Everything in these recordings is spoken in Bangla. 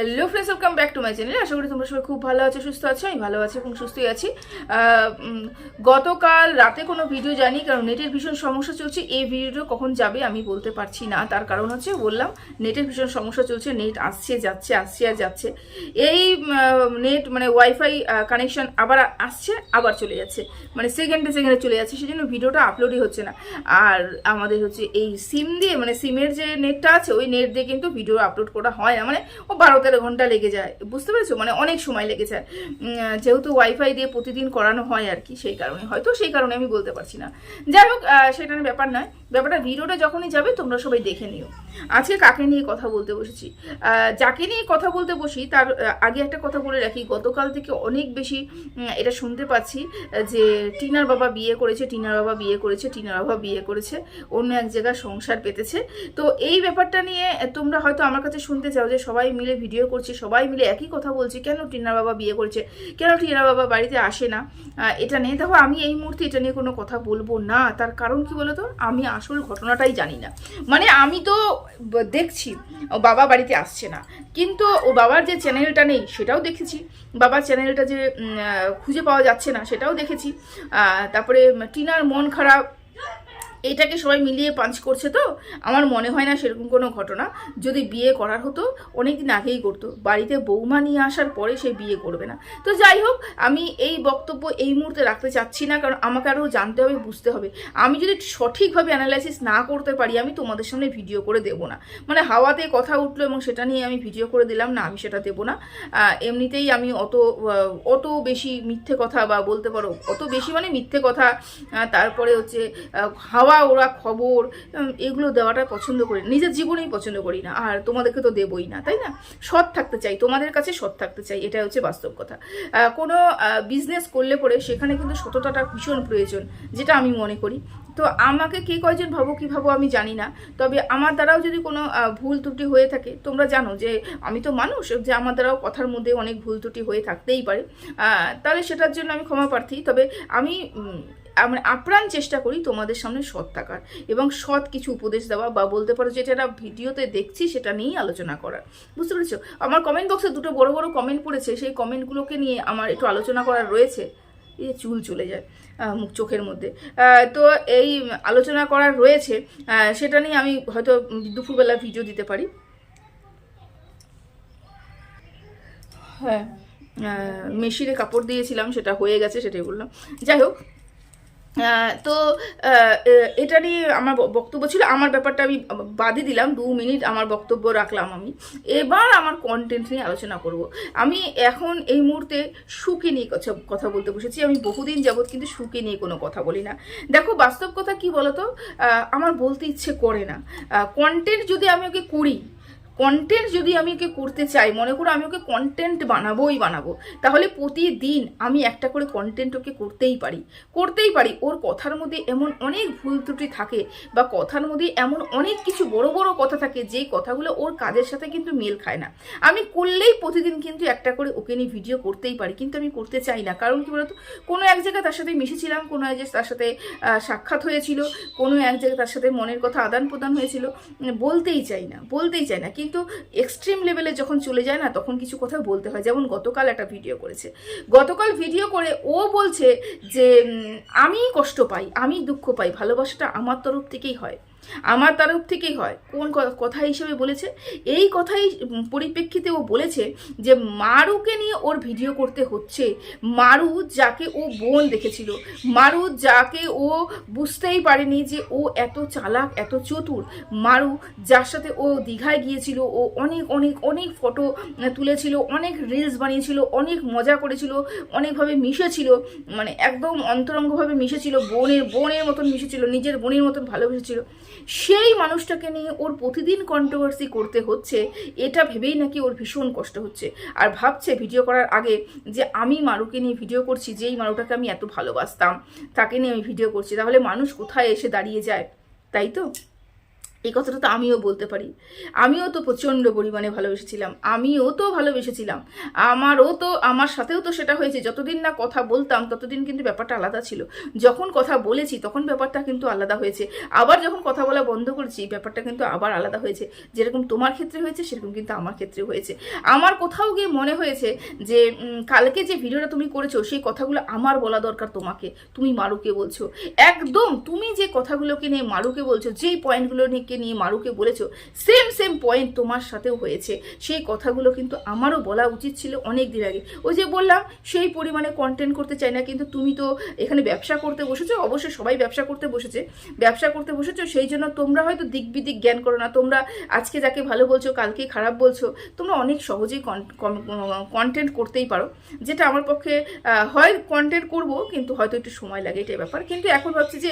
Hello friends welcome back to my channel আশা করি তোমরা সবাই খুব ভালো আছো, সুস্থ আছো, আমি ভালো আছি এবং সুস্থই আছি। গতকাল রাতে কোনো ভিডিও জানি, কারণ নেটের ভীষণ সমস্যা চলছে। এই ভিডিওটা কখন যাবে আমি বলতে পারছি না, তার কারণ হচ্ছে বললাম নেটের ভীষণ সমস্যা চলছে নেট আসছে, যাচ্ছে, আসছে আর যাচ্ছে। এই নেট মানে ওয়াইফাই কানেকশন আবার আসছে, আবার চলে যাচ্ছে। মানে সেকেন্ডে সেকেন্ডে চলে যাচ্ছে সেই জন্য ভিডিওটা আপলোডই হচ্ছে না। আর আমাদের হচ্ছে এই সিম দিয়ে মানে সিমের যে নেটটা আছে, ওই নেট দিয়ে কিন্তু ভিডিও আপলোড করা হয় না। মানে ও বারো তেরো ঘণ্টা লেগে যায়। বুঝতে পেরেছ? মানে অনেক সময় লেগে যায়। যেহেতু ওয়াইফাই দিয়ে প্রতিদিন করানো হয় আর কি, সেই কারণে। হয়তো সেই কারণে আমি বলতে পারছি না। যাই হোক সেটা ব্যাপার নয়। ব্যাপারটা ভিডিওটা যখনই যাবে, তোমরা সবাই দেখে নিও। আজকে কাকে নিয়ে কথা বলতে বসেছি? যাকে নিয়ে কথা বলতে বসি, তার আগে একটা কথা বলে রাখি। গতকাল থেকে অনেক বেশি এটা শুনতে পাচ্ছি, যে টিনার বাবা বিয়ে করেছে, টিনার বাবা বিয়ে করেছে, টিনার বাবা বিয়ে করেছে, অন্য এক জায়গায় সংসার পেতেছে। তো এই ব্যাপারটা নিয়ে তোমরা হয়তো আমার কাছে শুনতে চাও যে সবাই মিলে ভিডিও করছে, সবাই মিলে একই কথা বলছে, কেন টিনার বাবা বিয়ে করছে, কেন টিনার বাবা বাড়িতে আসে না? এটা নিয়ে দেখো, আমি এই মুহূর্তে এটা নিয়ে কোনো কথা বলব না। তার কারণ কি বলতো? আমি আসল ঘটনাটাই জানি না। মানে আমি তো দেখছি বাবা বাড়িতে আসছে না। কিন্তু ও বাবার যে চ্যানেলটা নেই, সেটাও দেখেছি। বাবার চ্যানেলটা যে খুঁজে পাওয়া যাচ্ছে না, সেটাও দেখেছি। তারপরে টিনার মন খারাপ এটাকে সবাই মিলিয়ে পাঞ্চ করছে তো? আমার মনে হয় না সেরকম কোনো ঘটনা। যদি বিয়ে করার হতো অনেক দিন আগেই করতো। বাড়িতে বৌমা নিয়ে আসার পরে সে বিয়ে করবে না। তো যাই হোক আমি এই বক্তব্য এই মুহূর্তে রাখতে চাচ্ছি না কারণ আমাকে আরও জানতে হবে বুঝতে হবে। আমি যদি সঠিকভাবে অ্যানালাইসিস না করতে পারি আমি তোমাদের সামনে ভিডিও করে দেবো না। মানে হাওয়াতে কথা উঠল এবং সেটা নিয়ে আমি ভিডিও করে দিলাম না আমি সেটা দেবো না। এমনিতেই আমি অত অত বেশি মিথ্যে কথা বা বলতে পারো অত বেশি মানে মিথ্যে কথা তারপরে হচ্ছে আহ, হাওয়া ওরা খবর এগুলো দেওয়াটা পছন্দ করি। নিজের জীবনেই পছন্দ করি না, আর তোমাদেরকে তো দেবই না, তাই না? সৎ থাকতে চাই, তোমাদের কাছে সৎ থাকতে চাই এটা হচ্ছে বাস্তব কথা। কোনো বিজনেস করলে পরে সেখানে কিন্তু সততাটা ভীষণ প্রয়োজন, যেটা আমি মনে করি। তো আমাকে কে কয়জন ভাবো, কী ভাবো আমি জানি না, তবে আমার দ্বারাও যদি কোনো ভুল ত্রুটি হয়ে থাকে, তোমরা জানো যে আমি তো মানুষ, যে আমার দ্বারাও কথার মধ্যে অনেক ভুল ত্রুটি হয়ে থাকতেই পারে। তাহলে সেটার জন্য আমি ক্ষমা প্রার্থী, তবে আমি মানে আপ্রাণ চেষ্টা করি তোমাদের সামনে সৎ থাকার এবং সৎ কিছু উপদেশ দেওয়া বা বলতে পারো যেটা ভিডিওতে দেখছি সেটা নিয়েই আলোচনা করার। বুঝতে পেরেছ? আমার কমেন্ট বক্সে দুটো বড় বড় কমেন্ট পড়েছে, সেই কমেন্টগুলোকে নিয়ে আমার একটু আলোচনা করার রয়েছে। এই চুল চলে যায় মুখ চোখের মধ্যে। তো এই আলোচনা করার রয়েছে সেটা নিয়ে আমি হয়তো দুপুরবেলা ভিডিও দিতে পারি। হ্যাঁ মেশিনে কাপড় দিয়েছিলাম, সেটা হয়ে গেছে, সেটাই বললাম। যাই হোক তো আহ, এটা নিয়ে আমার বক্তব্য ছিল। আমার ব্যাপারটা আমি বাদে দিলাম। দু মিনিট আমার বক্তব্য রাখলাম আমি। এবার আমার কন্টেন্ট নিয়ে আলোচনা করব। আমি এখন এই মুহূর্তে সুখে নিয়ে কথা বলতে বসেছি। আমি বহুদিন যাবৎ কিন্তু সুখে নিয়ে কোনো কথা বলি না। দেখো বাস্তব কথা কি বলতো? আমার বলতে ইচ্ছে করে না। কন্টেন্ট যদি আমি ওকে করি কন্টেন্ট যদি আমি ওকে করতে চাই, মনে করো আমি ওকে কন্টেন্ট বানাবোই বানাবো, তাহলে প্রতিদিন আমি একটা করে কন্টেন্ট ওকে করতেই পারি। করতেই পারি, ওর কথার মধ্যে এমন অনেক ভুল ত্রুটি থাকে বা কথার মধ্যে এমন অনেক কিছু বড় বড় কথা থাকে, যেই কথাগুলো ওর কাজের সাথে কিন্তু মেল খায় না। আমি করলেই প্রতিদিন কিন্তু একটা করে ওকে নিয়ে ভিডিও করতেই পারি, কিন্তু আমি করতে চাই না। কারণ কি বলতো? কোনো এক জায়গায় তার সাথে মিশেছিলাম, কোনো এক তার সাথে সাক্ষাৎ হয়েছিল, কোনো এক জায়গায় তার সাথে মনের কথা আদান প্রদান হয়েছিল, বলতেই চাই না, বলতেই চাই না। কিন্তু এক্সট্রিম লেভেলে যখন চলে যায় না, তখন কিছু কথা বলতে হয়। যেমন গতকাল একটা ভিডিও করেছে। গতকাল ভিডিও করে ও বলছে যে আমি কষ্ট পাই আমি দুঃখ পাই, ভালোবাসাটা আমার তরফ থেকেই হয়। আমার তরফ থেকেই হয়। কোন কথা হিসেবে বলেছে? এই কথাই পরিপ্রেক্ষিতে ও বলেছে যে, মারুকে নিয়ে ওর ভিডিও করতে হচ্ছে। মারু যাকে ও বোন দেখেছিল। মারু যাকে ও বুঝতেই পারেনি যে ও এত চালাক, এত চতুর। মারু যার সাথে ও দীঘায় গিয়েছিল, ও অনেক অনেক অনেক ফটো তুলেছিল, অনেক রিলস বানিয়েছিল, অনেক মজা করেছিল, অনেকভাবে মিশেছিল মানে একদম অন্তরঙ্গভাবে মিশেছিল, বোনের বোনের মতন মিশেছিল, নিজের বোনের মতন ভালোবেসেছিল। সেই মানুষটাকে নিয়ে ওর প্রতিদিন কন্ট্রোভার্সি করতে হচ্ছে, এটা ভেবেই নাকি ওর ভীষণ কষ্ট হচ্ছে। আর ভাবছে ভিডিও করার আগে যে আমি মারুকে নিয়ে ভিডিও করছি, যেই মারুটাকে আমি এত ভালোবাসতাম, তাকে নিয়ে আমি ভিডিও করছি, তাহলে মানুষ কোথায় এসে দাঁড়িয়ে যায়? তাই তো? এই কথাটা তো আমিও বলতে পারি। আমিও তো প্রচণ্ড পরিমাণে ভালোবেসেছিলাম। আমিও তো ভালোবেসেছিলাম। আমারও তো, আমার সাথেও তো সেটা হয়েছে। যতদিন না কথা বলতাম, ততদিন কিন্তু ব্যাপারটা আলাদা ছিল। যখন কথা বলেছি, তখন ব্যাপারটা কিন্তু আলাদা হয়েছে। আবার যখন কথা বলা বন্ধ করেছি, ব্যাপারটা কিন্তু আবার আলাদা হয়েছে। যেরকম তোমার ক্ষেত্রে হয়েছে, সেরকম কিন্তু আমার ক্ষেত্রে হয়েছে। আমার কোথাও গিয়ে মনে হয়েছে যে কালকে যে ভিডিওটা তুমি করেছ, সেই কথাগুলো আমার বলা দরকার তোমাকে। তুমি মারুকে বলছো। একদম তুমি যে কথাগুলোকে নিয়ে মারুকে বলছো, যেই পয়েন্টগুলো নিয়ে নিয়ে মারুকে বলেছ সেম সেম পয়েন্ট তোমার সাথেও হয়েছে। সেই কথাগুলো কিন্তু আমারও বলা উচিত ছিল অনেক দিন আগে। ওই যে বললাম, সেই পরিমাণে কন্টেন্ট করতে চাই না, কিন্তু তুমি তো এখানে ব্যবসা করতে বসেছো, অবশ্যই সবাই ব্যবসা করতে বসেছে। ব্যবসা করতে বসেছো, সেই জন্য তোমরা হয়তো দিক বিদিক জ্ঞান করো না, তোমরা আজকে যাকে ভালো বলছো, কালকে খারাপ বলছো, তোমরা অনেক সহজেই কন্টেন্ট করতেই পারো। যেটা আমার পক্ষে হয় কন্টেন্ট করব, কিন্তু হয়তো একটু সময় লাগে, এটাই ব্যাপার। কিন্তু এখন ভাবছি যে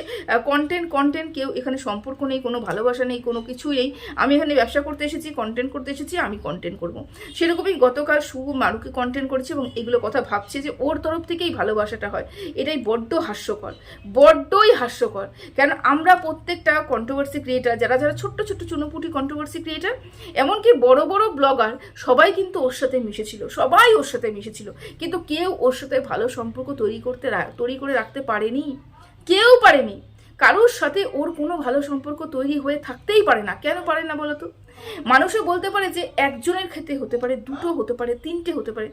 কন্টেন্ট কন্টেন্ট কেউ এখানে সম্পর্ক নেই, কোনো ভালোবাসা নেই, কোনো কিছুই নেই। আমি এখানে ব্যবসা করতে এসেছি কন্টেন্ট করতে এসেছি, আমি কন্টেন্ট করব। সেরকমই গতকাল শুভ মারুকে কন্টেন্ট করেছে এবং এগুলো কথা ভাবছে যে ওর তরফ থেকেই ভালোবাসাটা হয়। এটাই বড্ড হাস্যকর, বড্ডই হাস্যকর। কেন আমরা প্রত্যেকটা কন্ট্রোভার্সি ক্রিয়েটার যারা যারা ছোট্ট ছোট্ট চুনোপুটি কন্ট্রোভার্সি ক্রিয়েটার এমনকি বড় বড় ব্লগার সবাই কিন্তু ওর সাথে মিশেছিল, সবাই ওর সাথে মিশেছিল। কিন্তু কেউ ওর সাথে ভালো সম্পর্ক তৈরি করতে তৈরি করে রাখতে পারেনি। কেউ পারেনি। কারোর সাথে ওর কোনো ভালো সম্পর্ক তৈরি হয়ে থাকতেই পারে না। কেন পারে না বলো তো? মানুষে বলতে পারে যে একজনের ক্ষেত্রে হতে পারে, দুটো হতে পারে, তিনটে হতে পারে।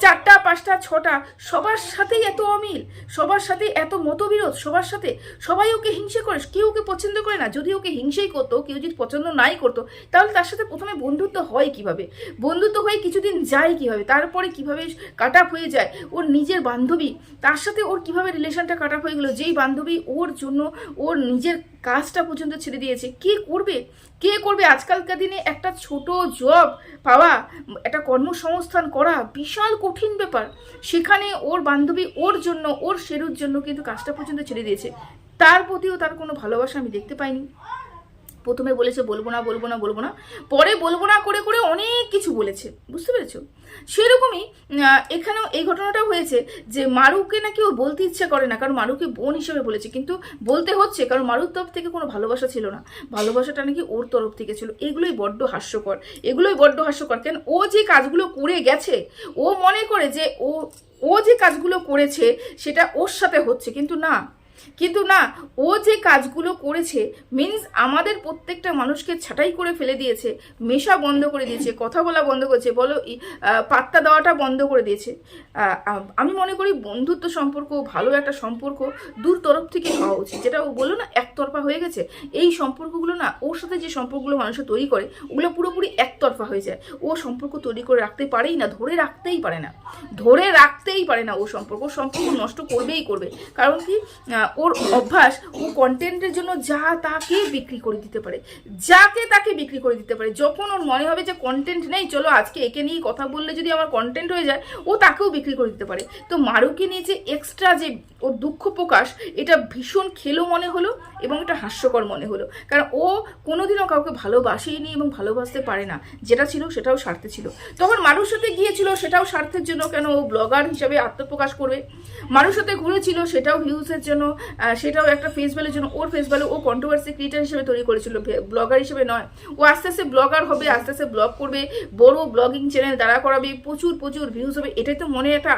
চারটা, পাঁচটা, ছটা, সবার সাথেই এত অমিল, সবার সাথে এত মতবিরোধ, সবার সাথে সবাই ওকে হিংসে করে, কেউ ওকে পছন্দ করে না। যদি ওকে হিংসেই করতো, কেউ যদি পছন্দ নাই করতো, তাহলে তার সাথে প্রথমে বন্ধুত্ব হয় কীভাবে? বন্ধুত্ব হয়ে কিছুদিন যায় কীভাবে? তারপরে কীভাবে কাট আপ হয়ে যায়? ওর নিজের বান্ধবী, তার সাথে ওর কীভাবে রিলেশনটা কাট আপ হয়ে গেলো? যেই বান্ধবী ওর জন্য, ওর নিজের কাজটা পর্যন্ত ছেড়ে দিয়েছে। কে করবে? কে করবে? আজকালকার দিনে একটা ছোট জব পাওয়া, একটা কর্মসংস্থান করা বিশাল কঠিন ব্যাপার। সেখানে ওর বান্ধবী ওর জন্য, ওর সেরুর জন্য কিন্তু কাজটা পর্যন্ত ছেড়ে দিয়েছে। তার প্রতিও তার কোনো ভালোবাসা আমি দেখতে পাইনি। প্রথমে বলেছে, বলব না বলব না বলব না। পরে বলব না করে করে অনেক কিছু বলেছে। বুঝতে পেরেছ? সেরকমই এখানেও এই ঘটনাটা হয়েছে যে মারুকে নাকি ও বলতে ইচ্ছে করে না, কারণ মারুকে বোন হিসেবে বলেছে। কিন্তু বলতে হচ্ছে, কারণ মারুর তরফ থেকে কোনো ভালোবাসা ছিল না। ভালোবাসাটা নাকি ওর তরফ থেকে ছিল। এগুলোই বড্ড হাস্যকর। এগুলোই বড্ড হাস্যকর। কেন? ও যে কাজগুলো করে গেছে, ও মনে করে যে ও ও যে কাজগুলো করেছে, সেটা ওর সাথে হচ্ছে। কিন্তু না কিন্তু না, ও যে কাজগুলো করেছে মিন্স আমাদের প্রত্যেকটা মানুষকে ছাঁটাই করে ফেলে দিয়েছে, মেশা বন্ধ করে দিয়েছে, কথা বলা বন্ধ করেছে, বলো পাত্তা দেওয়াটা বন্ধ করে দিয়েছে। আমি মনে করি বন্ধুত্ব সম্পর্ক, ভালো একটা সম্পর্ক দূর তরফ থেকে হওয়া উচিত। যেটা ও বলল না, একতরফা হয়ে গেছে, এই সম্পর্কগুলো না, ওর সাথে যে সম্পর্কগুলো মানুষের তৈরি করে, ওগুলো পুরোপুরি একতরফা হয়ে যায়। ও সম্পর্ক তৈরি করে রাখতে পারেই না, ধরে রাখতেই পারে না। ধরে রাখতেই পারে না ও সম্পর্ক সম্পর্ক নষ্ট করবেই করবে। কারণ কি ওর অভ্যাস, ও কন্টেন্টের জন্য যা তাকে বিক্রি করে দিতে পারে, যাকে তাকে বিক্রি করে দিতে পারে। যখন ওর মনে হবে যে কন্টেন্ট নেই, চলো আজকে একে নিয়ে কথা বললে যদি আমার কন্টেন্ট হয়ে যায়, ও তাকেও বিক্রি করে দিতে পারে। তো মারুকে নিয়ে যে এক্সট্রা যে ওর দুঃখ প্রকাশ, এটা ভীষণ খেলো মনে হলো এবং এটা হাস্যকর মনে হলো। কারণ ও কোনোদিনও কাউকে ভালোবাসেইনি এবং ভালোবাসতে পারে না। যেটা ছিল সেটাও স্বার্থে ছিল। তখন মারুর সাথে গিয়েছিল, সেটাও স্বার্থের জন্য কেন ও ব্লগার হিসাবে আত্মপ্রকাশ করবে? মারুর সাথে ঘুরেছিল, সেটাও ভিউজের জন্য। সেটাও একটা ফেস ভ্যালুর জন্য। ওর ফেস ভ্যালু ও কন্ট্রোভার্সি ক্রিয়েটার হিসেবে তৈরি করেছিল ব্লগার হিসেবে নয়। ও আস্তে আস্তে ব্লগার হবে, আস্তে আস্তে ব্লগ করবে। বড় ব্লগিং চ্যানেল দাঁড়া করাবে, প্রচুর প্রচুর ভিউজ হবে। এটাই তো মনে একটা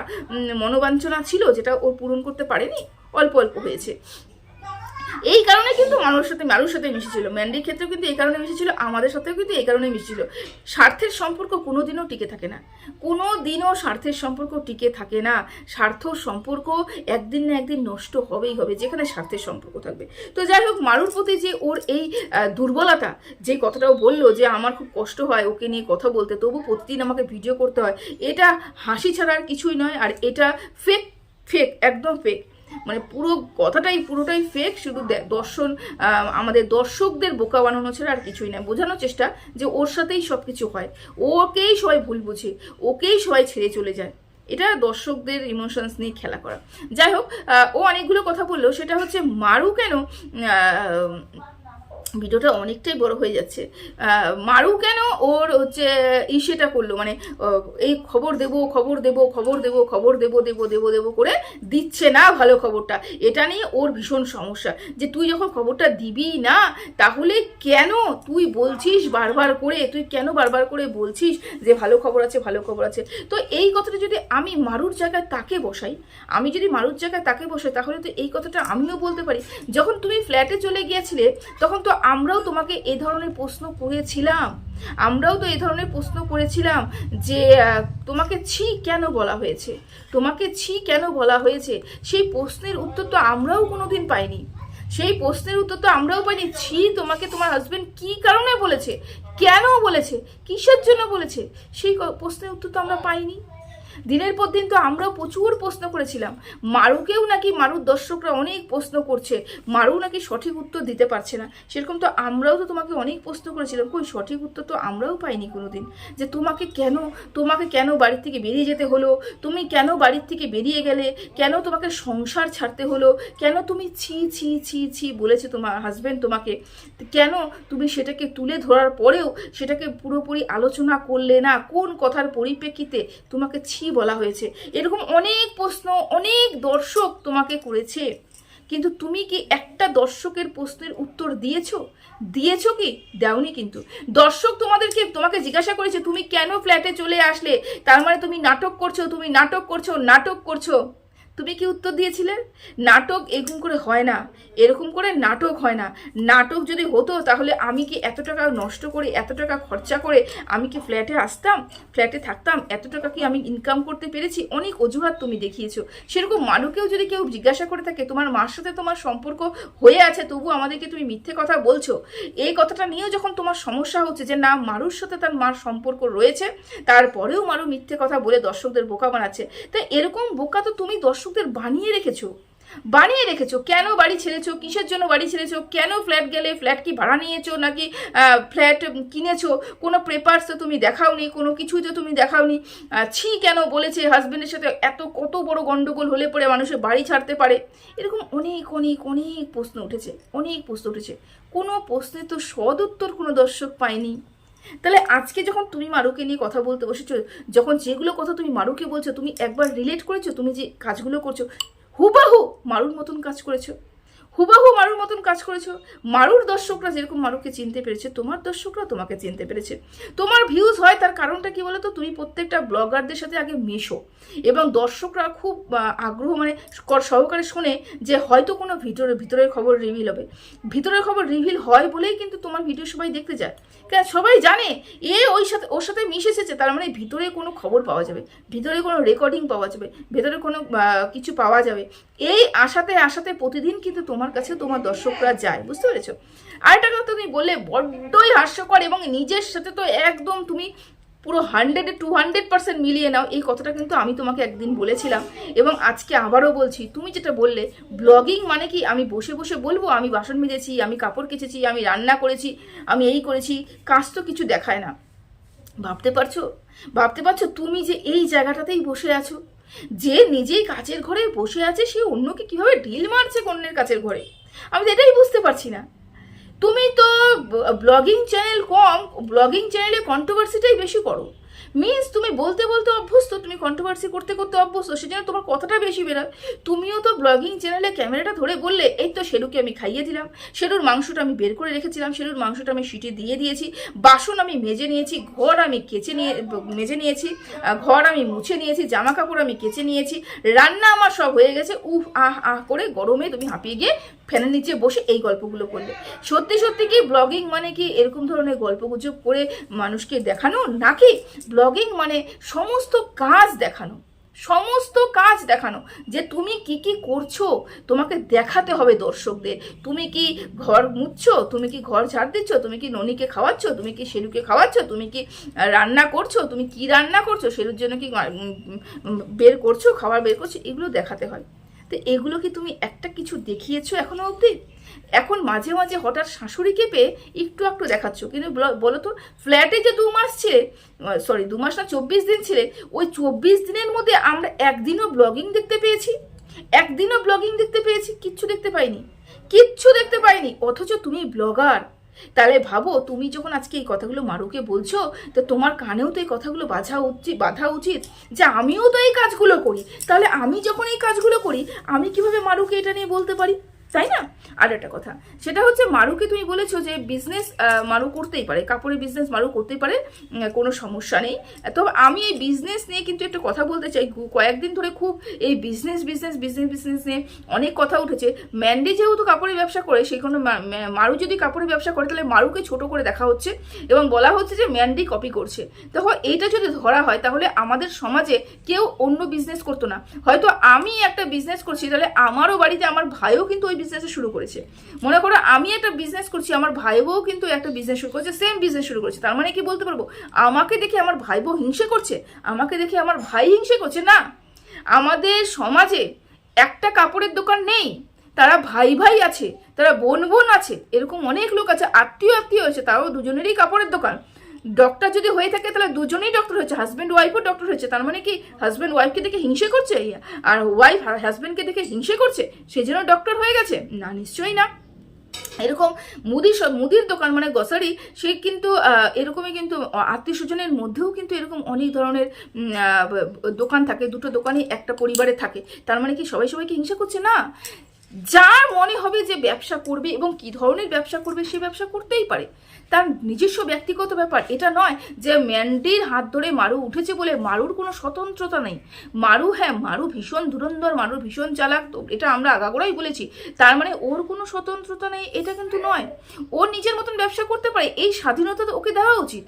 মনোবাঞ্ছনা ছিল, যেটা ও পূরণ করতে পারেনি। অল্প অল্প হয়েছে। এই কারণে কিন্তু মানুষের সাথে মারুর সাথে মিশেছিল। ম্যান্ডির ক্ষেত্রেও কিন্তু এই কারণে মিশেছিল, আমাদের সাথেও কিন্তু এই কারণে মিশেছিল। স্বার্থের সম্পর্ক কোনোদিনও টিকে থাকে না। কোনো দিনও স্বার্থের সম্পর্ক টিকে থাকে না। স্বার্থ সম্পর্ক একদিন না একদিন নষ্ট হবেই হবে, যেখানে স্বার্থের সম্পর্ক থাকবে। তো যাই হোক, মারুর প্রতি যে ওর এই দুর্বলতা, যে কথাটাও বলল যে আমার খুব কষ্ট হয় ওকে নিয়ে কথা বলতে, তবু প্রতিদিন আমাকে ভিডিও করতে হয়, এটা হাসি ছাড়া আর কিছুই নয়, আর এটা ফেক ফেক একদম ফেক মানে পুরো কথাটাই, পুরোটাই ফেক শুধু দর্শন আমাদের দর্শকদের বোকা বানানো ছাড়া আর কিছুই না। বোঝানোর চেষ্টা যে ওর সাথেই সব কিছু হয়। ওকেই সবাই ভুল বুঝে, ওকেই সবাই ছেড়ে চলে যায়। এটা দর্শকদের ইমোশনস নিয়ে খেলা করা। যাই হোক ও অনেকগুলো কথা বলল সেটা হচ্ছে মারু কেন ভিডিওটা অনেকটাই বড় হয়ে যাচ্ছে। মারু কেন ওর হচ্ছে ইসেটা করল? মানে এই খবর দেব খবর দেব খবর দেব খবর দেব দেব দেব দেব করে দিচ্ছে না ভালো খবরটা। এটা নিয়ে ওর ভীষণ সমস্যা যে তুই যখন খবরটা দিবি না, তাহলে কেন তুই বলছিস বারবার করে? তুই কেন বারবার করে বলছিস যে ভালো খবর আছে, ভালো খবর আছে? তো এই কথাটা যদি আমি মারুর জায়গায় তাকে বসাই, আমি যদি মারুর জায়গায় তাকে বসাই, তাহলে তো এই কথাটা আমিও বলতে পারি। যখন তুমি ফ্ল্যাটে চলে গিয়েছিলে, তখন তো আমরাও তোমাকে এ ধরনের প্রশ্ন করেছিলাম। আমরাও তো এই ধরনের প্রশ্ন করেছিলাম যে তোমাকে ছি কেন বলা হয়েছে? তোমাকে ছি কেন বলা হয়েছে? সেই প্রশ্নের উত্তর তো আমরাও কোনোদিন পাইনি। সেই প্রশ্নের উত্তর তো আমরাও পাইনি। ছি তোমাকে তোমার হাজবেন্ড কি কারণে বলেছে? কেন বলেছে? কিসের জন্য বলেছে? সেই প্রশ্নের উত্তর তো আমরা পাইনি। দিনের পর দিন তো আমরাও প্রচুর প্রশ্ন করেছিলাম। মারুকেও নাকি মারুর দর্শকরা অনেক প্রশ্ন করছে। মারু নাকি সঠিক উত্তর দিতে পারছে না। সেরকম তো আমরাও তো তোমাকে অনেক প্রশ্ন করেছিলাম। কই, সঠিক উত্তর তো আমরাও পাইনি কোনোদিন। যে তোমাকে কেন তোমাকে কেন বাড়ির থেকে বেরিয়ে যেতে হলো? তুমি কেন বাড়ির থেকে বেরিয়ে গেলে? কেন তোমাকে সংসার ছাড়তে হলো? কেন তুমি ছি ছি ছি ছি বলেছে তোমার হাজবেন্ড তোমাকে? কেন তুমি সেটাকে তুলে ধরার পরেও সেটাকে পুরোপুরি আলোচনা করলে না? কোন কথার পরিপ্রেক্ষিতে তোমাকে ছি বলা হয়েছে। এরকম অনেক প্রশ্ন, অনেক দর্শক তোমাকে করেছে। কিন্তু তুমি কি একটা দর্শকের প্রশ্নের উত্তর দিয়েছ? দিয়েছ কি? দাওনি কিন্তু। দর্শক তোমাদেরকে, তোমাকে জিজ্ঞাসা করেছে, তুমি কেন ফ্ল্যাটে চলে আসলে? তার মানে তুমি নাটক করছ, তুমি নাটক করছ নাটক করছ। তুমি কি উত্তর দিয়েছিলে? নাটক এরকম করে হয় না। এরকম করে নাটক হয় না। নাটক যদি হতো, তাহলে আমি কি এত টাকা নষ্ট করে, এত টাকা খরচা করে আমি কি ফ্ল্যাটে আসতাম? ফ্ল্যাটে থাকতাম? এত টাকা কি আমি ইনকাম করতে পেরেছি? অনেক অজুহাত তুমি দেখিয়েছো। সেরকম মানুকেও যদি কেউ জিজ্ঞাসা করে থাকে, তোমার মার সাথে তোমার সম্পর্ক হয়ে আছে, তবু আমাদেরকে তুমি মিথ্যে কথা বলছো? এই কথাটা নিয়েও যখন তোমার সমস্যা হচ্ছে যে, না, মারুর সাথে তার মার সম্পর্ক রয়েছে, তারপরেও মারু মিথ্যে কথা বলে দর্শকদের বোকা বানাচ্ছে। তা এরকম বোকা তো তুমি দর্শকদের বানিয়ে রেখেছো? বানিয়ে রেখেছো? কেন বাড়ি ছেড়েছো? কিসের জন্য বাড়ি ছেড়েছো? কেন ফ্ল্যাট গেলে ফ্ল্যাট কি ভাড়া নিয়েছো নাকি ফ্ল্যাট কিনেছো? কোনো পেপারস তো তুমি দেখাওনি, কোনো কিছুই তো তুমি দেখাওনি। ছি কেন বলেছে হাজব্যান্ডের সাথে এত কত বড় গন্ডগোল হলে পরে মানুষের বাড়ি ছাড়তে পারে? এরকম অনেক অনেক অনেক প্রশ্ন উঠেছে, অনেক প্রশ্ন উঠেছে। কোনো প্রশ্নে তো সদ উত্তর কোনো দর্শক পায়নি। তাহলে আজকে যখন তুমি মারুকে নিয়ে কথা বলতে বসেছো, যখন যেগুলো কথা তুমি মারুকে বলছো, তুমি একবার রিলেট করেছ? তুমি যে কাজগুলো করছ, হুবাহু মারুর মতন কাজ করেছ। হুবাহু মারুর মতন কাজ করেছ। মারুর দর্শকরা যেরকম মারুকে চিনতে পেরেছে, তোমার দর্শকরা তোমাকে চিনতে পেরেছে। তোমার ভিউজ হয় তার কারণটা কি বলতো? তুমি প্রত্যেকটা ব্লগারদের সাথে আগে মেশো এবং দর্শকরা খুব আগ্রহ মানে সহকারে শোনে যে হয়তো কোনো ভিতরে ভিতরের খবর রিভিল হবে। ভিতরের খবর রিভিল হয় বলেই কিন্তু তোমার ভিডিও সবাই দেখতে যায়। কেন সবাই জানে, এ ওই সাথে, ওর সাথে মিশে এসেছে, তার মানে ভিতরে কোনো খবর পাওয়া যাবে, ভিতরে কোনো রেকর্ডিং পাওয়া যাবে, ভেতরে কোনো কিছু পাওয়া যাবে। এই আশাতে আশাতে প্রতিদিন কিন্তু তোমার কাছে তোমার দর্শকরা যায়, বুঝতে পেরেছ? আরেকটা কথা তুমি বললে, বড্ডই হাস্যকর এবং নিজের সাথে তো একদম তুমি পুরো হান্ড্রেডে টু হান্ড্রেড পার্সেন্ট মিলিয়ে নাও, এই কথাটা কিন্তু আমি তোমাকে একদিন বলেছিলাম। এবং আজকে আবারও বলছি, তুমি যেটা বললে ব্লগিং মানে কি? আমি বসে বসে বলব, আমি বাসন মেজেছি, আমি কাপড় কেচেছি, আমি রান্না করেছি, আমি এই করেছি, কাজ তো কিছু দেখায় না। ভাবতে পারছ? ভাবতে পারছ তুমি যে এই জায়গাটাতেই বসে আছো? যে নিজেই কাচের ঘরে বসে আছে, সে অন্যকে কীভাবে ঢিল মারছে অন্যের কাছের ঘরে? আমি তো এটাই বুঝতে পারছি না। তুমি তো ব্লগিং চ্যানেল কম ব্লগিং চ্যানেলে কন্ট্রোভার্সিটাই বেশি করো। মিন্স তুমি বলতে বলতে অভ্যস্ত, তুমি কন্ট্রোভার্সি করতে করতে অভ্যস্ত, সেজন্য তোমার কথাটা বেশি বেরোয়। তুমিও তো ব্লগিং চ্যানেলে ক্যামেরাটা ধরে বললে, এই তো শেরুকে আমি খাইয়ে দিলাম শেরুর মাংসটা আমি বের করে রেখেছিলাম শেরুর মাংসটা আমি সিটি দিয়ে দিয়েছি, বাসন আমি মেজে নিয়েছি, ঘর আমি কেচে নিয়ে, মেজে নিয়েছি ঘর আমি মুছে নিয়েছি জামা কাপড় আমি কেচে নিয়েছি, রান্না আমার সব হয়ে গেছে। উফ, আহ আহ, করে গরমে তুমি হাঁপিয়ে গিয়ে ফ্যানের নিচে বসে এই গল্পগুলো করলে। সত্যি সত্যি কি ব্লগিং মানে কি এরকম ধরনের গল্পগুজব করে মানুষকে দেখানো? নাকি ব্লগিং মানে সমস্ত কাজ দেখানো, সমস্ত কাজ দেখানো, যে তুমি কি কি করছ, তোমাকে দেখাতে হবে দর্শকদের। তুমি কি ঘর মুছছো, তুমি কি ঘর ঝাড় দিচ্ছ, তুমি কি ননিকে খাওয়াচ্ছ, তুমি কি শেরুকে খাওয়াচ্ছ, তুমি কি রান্না করছ, তুমি কি রান্না করছ, শেরুর জন্য কি বের করছ, খাবার বের করছ, এগুলো দেখাতে হয়। তো এগুলো কি তুমি একটা কিছু দেখিয়েছো এখনও অবধি? এখন মাঝে মাঝে হঠাৎ শাশুড়িকে পেয়ে একটু একটু দেখাচ্ছ। কিন্তু বলো তো, ফ্ল্যাটে যে দু মাস ছিলে সরি দু মাস না, চব্বিশ দিন ছিলে, ওই চব্বিশ দিনের মধ্যে আমরা একদিনও ব্লগিং দেখতে পেয়েছি। একদিনও ব্লগিং দেখতে পেয়েছি, কিচ্ছু দেখতে পাইনি। কিচ্ছু দেখতে পাইনি, অথচ তুমি ব্লগার তাহলে ভাবো, তুমি যখন আজকে এই কথাগুলো মারুকে বলছো, তো তোমার কানেও তো এই কথাগুলো বাঁধা উচিত বাঁধা উচিত যে আমিও তো এই কাজগুলো করি। তাহলে আমি যখন এই কাজগুলো করি, আমি কীভাবে মারুকে এটা নিয়ে বলতে পারি? তাই না? আর একটা কথা, সেটা হচ্ছে মারুকে তুমি বলেছ যে বিজনেস মারু করতেই পারে, কাপড়ের বিজনেস মারু করতেই পারে কোনো সমস্যা নেই। তবে আমি এই বিজনেস নিয়ে কিন্তু একটা কথা বলতে চাই। কয়েকদিন ধরে খুব এই বিজনেস বিজনেস বিজনেস বিজনেস নিয়ে অনেক কথা উঠেছে। ম্যান্ডি যেহেতু কাপড়ের ব্যবসা করে, সেই মা- মারু যদি কাপড়ের ব্যবসা করে, তাহলে মারুকে ছোট করে দেখা হচ্ছে এবং বলা হচ্ছে যে ম্যান্ডি কপি করছে। দেখো, এইটা যদি ধরা হয়, তাহলে আমাদের সমাজে কেউ অন্য বিজনেস করতো না। হয়তো আমি একটা বিজনেস করছি, তাহলে আমারও বাড়িতে আমার ভাইও কিন্তু ওই বিজনেসে শুরু করেছে। মনে করো, আমি একটা বিজনেস করছি, আমার ভাই বউ কিন্তু একটা বিজনেস শুরু করেছে সেম বিজনেস শুরু করেছে। তার মানে কি বলতে পারব? আমাকে দেখে আমার ভাই বউ হিংসে করছে, আমাকে দেখে আমার ভাই হিংসে করছে, না। আমাদের সমাজে একটা কাপড়ের দোকান নেই, তারা ভাই ভাই আছে, তারা বোন বোন আছে, এরকম অনেক লোক আছে, আত্মীয় আত্মীয় আছে, তারাও দুজনেরই কাপড়ের দোকান। ডক্টর যদি হয়ে থাকে, তাহলে দুজনেই ডক্টর হয়েছে। হাজব্যান্ড ওয়াইফও ডক্টর হয়েছে। তার মানে কি? হাজব্যান্ড ওয়াইফকে দেখে হিংসে করছে? আর ওয়াইফ হাজব্যান্ডকে দেখে হিংসে করছে? সেই জন্য ডক্টর হয়ে গেছে? না, নিশ্চয়ই না। এরকম মুদি মুদির দোকান মানে গ্রসারি সে কিন্তু এরকমই কিন্তু আত্মীয় স্বজনের মধ্যেও কিন্তু এরকম অনেক ধরনের দোকান থাকে। দুটো দোকানই একটা পরিবারে থাকে। তার মানে কি? সবাই সবাইকে হিংসা করছে না? যার মনে হবে যে ব্যবসা করবে এবং কি ধরনের ব্যবসা করবে, সে ব্যবসা করতেই পারে। তার নিজস্ব ব্যক্তিগত ব্যাপার। এটা নয় যে ম্যান্ডির হাত ধরে মারু উঠেছে বলে মারুর কোনো স্বতন্ত্রতা নেই। মারু হ্যাঁ মারু ভীষণ ধুরন্ধর, মারু ভীষণ চালাক, তো এটা আমরা আগাগোড়াই বলেছি। তার মানে ওর কোনো স্বতন্ত্রতা নেই, এটা কিন্তু নয়। ও নিজের মতন ব্যবসা করতে পারে, এই স্বাধীনতা তো ওকে দেওয়া উচিত।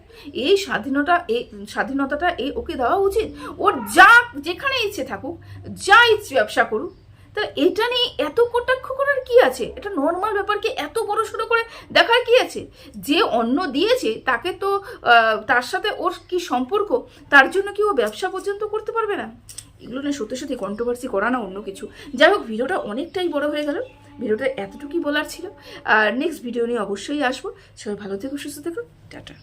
এই স্বাধীনতা, এই স্বাধীনতাটা এই ওকে দেওয়া উচিত। ওর যা যেখানে ইচ্ছে থাকুক, যা ইচ্ছে ব্যবসা করুক তা এটা নিয়ে এত কটাক্ষ করার কি আছে? এটা নর্মাল ব্যাপারকে এত বড় সড়ো করে দেখার কি আছে? যে অন্ন দিয়েছে, তাকে তো তার সাথে ওর কি সম্পর্ক? তার জন্য কি ও ব্যবসা পর্যন্ত করতে পারবে না? এগুলো নিয়ে সত্যি সত্যি কন্ট্রোভার্সি করা না অন্য কিছু। যাই হোক, ভিডিওটা অনেকটাই বড় হয়ে গেল। ভিডিওটা এতটুকুই বলার ছিল। আর নেক্সট ভিডিও নিয়ে অবশ্যই আসব। সবাই ভালো থেকো, সুস্থ থেকো। টাটা।